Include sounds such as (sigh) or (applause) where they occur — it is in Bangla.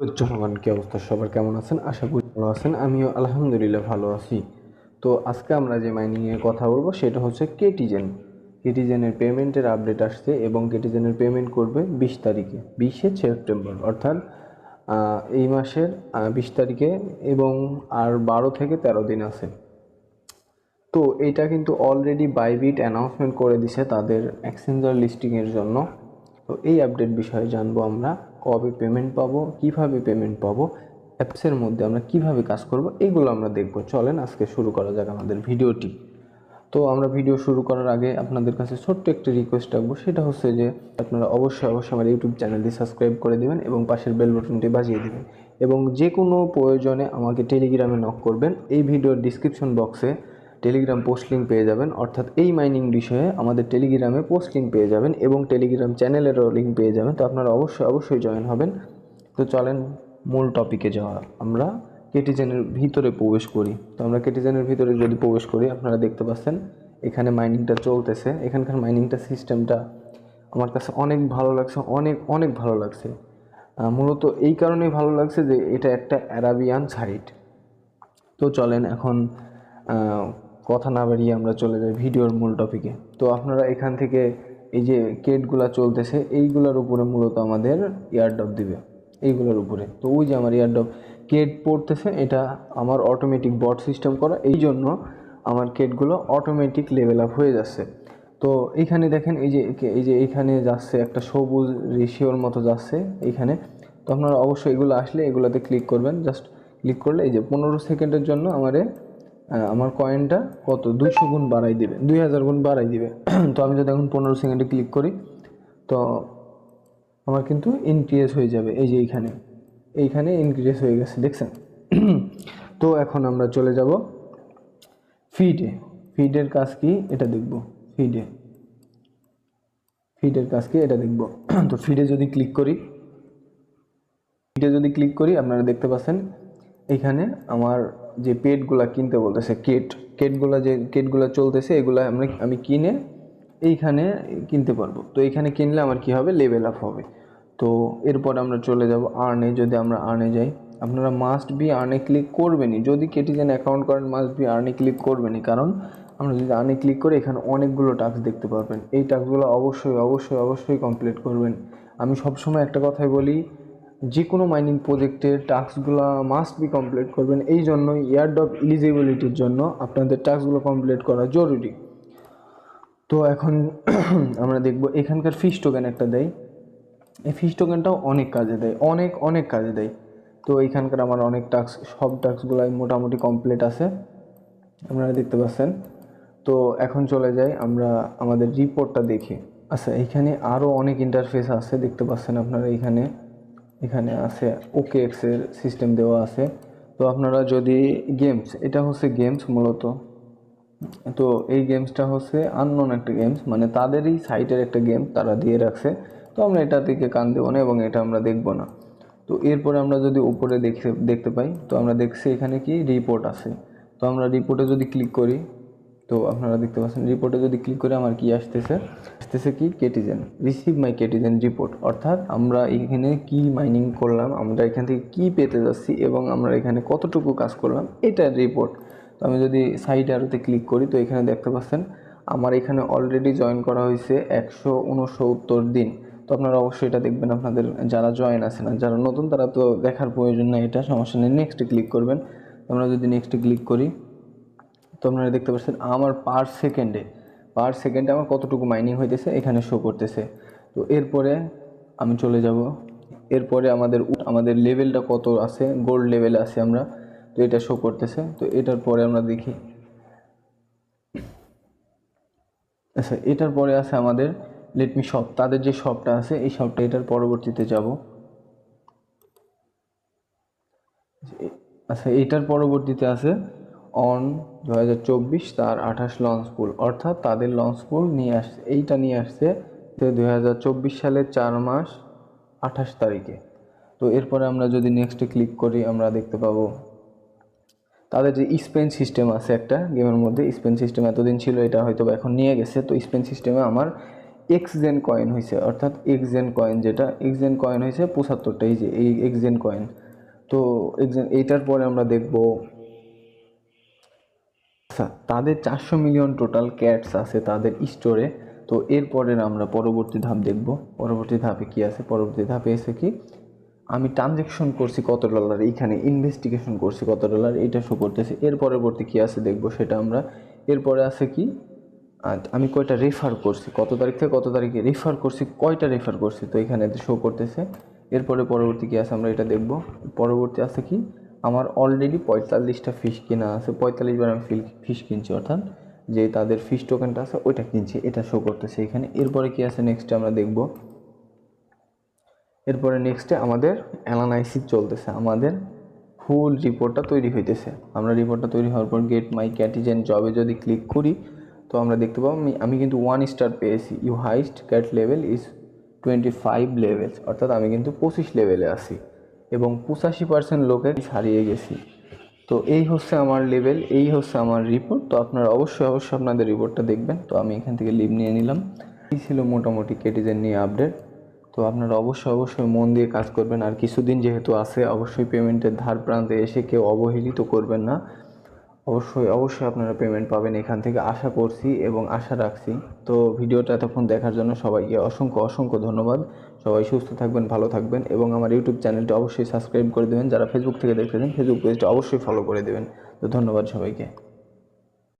জনগণ কি অবস্থা? সবার কেমন আছেন? আশা করি ভালো আছেন। আমিও আলহামদুলিল্লাহ ভালো আছি। তো আজকে আমরা যে মাইনিং নিয়ে কথা বলব, সেটা হচ্ছে কেটিজেন কেটিজেনের পেমেন্টের আপডেট আসছে এবং কেটিজেনের পেমেন্ট করবে বিশ তারিখে, বিশে সেপ্টেম্বর অর্থাৎ এই মাসের বিশ তারিখে এবং আর বারো থেকে তেরো দিন আছে। তো এটা কিন্তু অলরেডি বাইবিট অ্যানাউন্সমেন্ট করে দিছে তাদের এক্সচেঞ্জার লিস্টিংয়ের জন্য। তো এই আপডেট বিষয়ে জানব আমরা। কবে পেমেন্ট পাবো, কীভাবে পেমেন্ট পাবো অ্যাপসের মধ্যে আমরা কীভাবে কাজ করব, এগুলো আমরা দেখব। চলেন আজকে শুরু করা যাক আমাদের ভিডিওটি। তো আমরা ভিডিও শুরু করার আগে আপনাদের কাছে ছোট্ট একটি রিকোয়েস্ট রাখব, সেটা হচ্ছে যে আপনারা অবশ্যই অবশ্যই আমার ইউটিউব চ্যানেলটি সাবস্ক্রাইব করে দেবেন এবং পাশের বেল বাটনটি বাজিয়ে দেবেন। এবং যে কোনো প্রয়োজনে আমাকে টেলিগ্রামে নক করবেন। এই ভিডিওর ডিসক্রিপশন বক্সে টেলিগ্রাম পোস্ট লিঙ্ক পেয়ে যাবেন। অর্থাৎ এই মাইনিং বিষয়ে আমাদের টেলিগ্রামে পোস্ট লিঙ্ক পেয়ে যাবেন এবং টেলিগ্রাম চ্যানেলেরও লিঙ্ক পেয়ে যাবেন। তো আপনারা অবশ্যই অবশ্যই জয়েন হবেন। তো চলেন মূল টপিকে যাওয়া। আমরা কেটিজেনের ভিতরে প্রবেশ করি। তো আমরা কেটিজেনের ভিতরে যদি প্রবেশ করি, আপনারা দেখতে পাচ্ছেন এখানে মাইনিংটা চলতেছে। এখানকার মাইনিংটা সিস্টেমটা আমার কাছে অনেক ভালো লাগছে, অনেক অনেক ভালো লাগছে। মূলত এই কারণেই ভালো লাগছে যে এটা একটা অ্যারাবিয়ান সাইট তো চলেন এখন কথা না বাড়িয়ে আমরা চলে যাই ভিডিওর মূল টপিকে তো আপনারা এখান থেকে এই যে কেটগুলা চলতেছে এইগুলোর উপরে মূলত আমাদের ইয়ারডপ দিবে। এইগুলোর উপরে। তো ওই যে আমার ইয়ারডপ কেট পড়তেছে এটা আমার অটোমেটিক বট সিস্টেম করা এই জন্য আমার কেটগুলো অটোমেটিক লেভেল আপ হয়ে যাচ্ছে। তো এইখানে দেখেন এই যে এই যে এইখানে যাচ্ছে একটা সবুজ রেশিওর মতো যাচ্ছে এইখানে তো আপনারা অবশ্যই এগুলো আসলে এগুলোতে ক্লিক করবেন। জাস্ট ক্লিক করলে এই যে পনেরো সেকেন্ডের জন্য আমারে আহ, আমার কয়েনটা কত? দুইশো গুণ বাড়াই দিবে। দুই হাজার গুণ বাড়াই দিবে। (clears throat) তো আমি যদি এখন পনেরো সেকেন্ডে ক্লিক করি, তো আমার কিন্তু ইনক্রিজ হয়ে যাবে। এই যে এইখানে। এইখানে ইনক্রিজ হয়ে গেছে, দেখছেন? (clears throat) তো এখন আমরা চলে যাব ফিডে ফিডের কাজ কি? এটা দেখব। ফিডে ফিডের কাজ কি? এটা দেখব। (clears throat) তো ফিডে যদি ক্লিক করি ফিডে যদি ক্লিক করি, আপনারা দেখতে পাচ্ছেন এখানে আমার যে পেটগুলা কিনতে বলতেছে, কেট, কেটগুলা যে, কেটগুলা চলতেছে, এগুলা আমরা আমি কিনে এইখানে কিনতে পারব। তো এইখানে কিনলে আমার কি হবে? লেভেল আপ হবে। তো এরপর আমরা চলে যাব আর্নে যদি আমরা আর্নে যাই। আপনারা মাস্ট বি আর্নে ক্লিক করবেনই। যদি কেটিজেন অ্যাকাউন্ট করেন মাস্ট বি আর্নে ক্লিক করবেনই। কারণ আমরা যদি আর্নে ক্লিক করে এখানে অনেকগুলো টাস্ক দেখতে পারবেন। এই টাস্কগুলো অবশ্যই অবশ্যই অবশ্যই কমপ্লিট করবেন। আমি সবসময় একটা কথাই বলি যে কোনো মাইনিং প্রজেক্টের টাস্কগুলো মাস্ট বি কমপ্লিট করবেন। এই জন্য ইয়ারডপ ইলিজিবিলিটির জন্য আপনাদের টাস্কগুলো কমপ্লিট করা জরুরি। তো এখন (clears throat) আমরা দেখব, এখানকার ফিস টোকেন একটা দেয় এই ফিস টোকেনটাও অনেক কাজে দেয়, অনেক অনেক কাজে দেয়। তো এইখানকার আমার অনেক টাস্ক সব টাস্কগুলাই মোটামুটি কমপ্লিট আছে। আপনারা দেখতে পাচ্ছেন। তো এখন চলে যাই আমরা আমাদের রিপোর্টটা দেখি। আচ্ছা এখানে আরও অনেক ইন্টারফেস আছে, দেখতে পাচ্ছেন আপনারা এখানে। এখানে আছে ওকে এক্সের সিস্টেম দেওয়া আছে। তো আপনারা যদি গেমস এটা হচ্ছে গেমস মূলত। তো এই গেমসটা হচ্ছে আননোন একটা গেমস মানে তাদেরই সাইটের একটা গেম তারা দিয়ে রাখছে। তো আমরা এটা থেকে কান দেবো না এবং এটা আমরা দেখব না। তো এরপরে আমরা যদি উপরে দেখতে দেখতে পাই, তো আমরা দেখছি এখানে কি রিপোর্ট আছে। তো আমরা রিপোর্টে যদি ক্লিক করি তো আপনারা দেখতে পাচ্ছেন রিপোর্টে যদি ক্লিক করে আমার কি আসতেছে? আসতেছে কি? কেটিজেন রিসিভ মাই কেটিজেন রিপোর্ট অর্থাৎ আমরা এখানে কি মাইনিং করলাম, আমরা এখান থেকে কি পেতে যাচ্ছি এবং আমরা এখানে কতটুকু কাজ করলাম এটার রিপোর্ট তো আমি যদি সাইড আরোতে ক্লিক করি, তো এখানে দেখতে পাচ্ছেন, আমার এখানে অলরেডি জয়েন করা হয়েছে একশো উনসত্তর দিন। তো আপনারা অবশ্যই এটা দেখবেন আপনাদের যারা জয়েন আছে না, যারা নতুন, তারা তো দেখার প্রয়োজন নাই, এটা সমস্যা নেই। নেক্সটে ক্লিক করবেন। আমরা যদি নেক্সটে ক্লিক করি তো আপনারা দেখতে পাচ্ছেন, আমার পার সেকেন্ডে পার সেকেন্ডে আমার কতটুকু মাইনিং হইতেছে এখানে শো করতেছে। তো এরপরে আমি চলে যাব। এরপরে আমাদের আমাদের লেভেলটা কত আছে গোল্ড লেভেলে আছে আমরা, তো এটা শো করতেছে। তো এটার পরে আমরা দেখি। আচ্ছা এটার পরে আছে আমাদের লেটমি শপ তাদের যে শপটা আছে, এই শপটা এটার পরবর্তীতে যাব। আচ্ছা এটার পরবর্তীতে আছে অন দু হাজার চব্বিশ তার আঠাশ লঞ্চ পুল অর্থাৎ তাদের লঞ্চ পুল নিয়ে আসছে এইটা নিয়ে আসছে দুই হাজার চব্বিশ সালের চার মাস আঠাশ তারিখে। তো এরপরে আমরা যদি নেক্সটে ক্লিক করি, আমরা দেখতে পাবো তাদের যে স্পেন সিস্টেম আছে একটা গেমের মধ্যে স্পেন সিস্টেম এতদিন ছিল, এটা হয়তো এখন নিয়ে গেছে। তো স্পেন সিস্টেমে আমার এক্সজেন কয়েন হয়েছে অর্থাৎ এক্সজেন কয়েন যেটা এক্সজেন কয়েন হয়েছে পঁচাত্তরটা, এই যে এই এক্সজেন কয়েন তো এক্সজেন এইটার পরে আমরা দেখব আচ্ছা তাদের চারশো মিলিয়ন টোটাল ক্যাটস আছে তাদের স্টোরে তো এরপরের আমরা পরবর্তী ধাপ দেখব। পরবর্তী ধাপে কি আছে? পরবর্তী ধাপে এসে কি? আমি ট্রানজ্যাকশন করছি কত ডলার এইখানে ইনভেস্টিগেশন করছি কত ডলার এটা শো করতেছে। এর পরবর্তী কী আছে দেখব সেটা আমরা। এরপরে আছে কি? আমি কয়টা রেফার করছি, কত তারিখ থেকে কত তারিখে রেফার করছি, কয়টা রেফার করছি, তো এখানে শো করতেছে। এরপরে পরবর্তী কী আছে আমরা এটা দেখব। পরবর্তী আছে কি? আমার অলরেডি পঁয়তাল্লিশটা ফিশ কেনা আছে, পঁয়তাল্লিশ বার আমি ফিশ কিনছি, অর্থাৎ যে তাদের ফিশ টোকেনটা আছে, ওইটা কিনছি, এটা শো করতেছে এখানে। এরপরে কি আছে নেক্সটে আমরা দেখব। এরপরে নেক্সটে আমাদের অ্যানালাইসিস চলতেছে, আমাদের ফুল রিপোর্টটা তৈরি হইতেছে। আমরা রিপোর্টটা তৈরি হওয়ার পর গেট মাই ক্যাটিজেন জবে যদি ক্লিক করি, তো আমরা দেখতে পাবো, আমি আমি কিন্তু ওয়ান স্টার পেয়েছি। You highest cat level is twenty five level অর্থাৎ আমি কিন্তু পঁচিশ লেভেলে আছি। এবং পঁচাশি পার্সেন্ট লোকের হারিয়ে গেছি। তো এই হচ্ছে আমার লেভেল এই হচ্ছে আমার রিপোর্ট তো আপনারা অবশ্যই অবশ্যই আপনাদের রিপোর্টটা দেখবেন। তো আমি এখান থেকে লিভ নিয়ে নিলাম। এই ছিল মোটামুটি কেটিজেন নিয়ে আপডেট তো আপনারা অবশ্যই অবশ্যই মন দিয়ে কাজ করবেন। আর কিছুদিন যেহেতু আছে, অবশ্যই পেমেন্টের ধার প্রান্তে এসে কেউ অবহেলিত করবেন না। অবশ্যই অবশ্যই আপনারা পেমেন্ট পাবেন এখান থেকে। আশা করছি এবং আশা রাখছি। তো ভিডিওটা এতক্ষণ দেখার জন্য সবাইকে অসংখ্য অসংখ্য ধন্যবাদ। সবাই সুস্থ থাকবেন, ভালো থাকবেন এবং আমার ইউটিউব চ্যানেলটি অবশ্যই সাবস্ক্রাইব করে দেবেন। যারা ফেসবুক থেকে দেখতেছেন ফেসবুক পেজটা অবশ্যই ফলো করে দেবেন। তো ধন্যবাদ সবাইকে।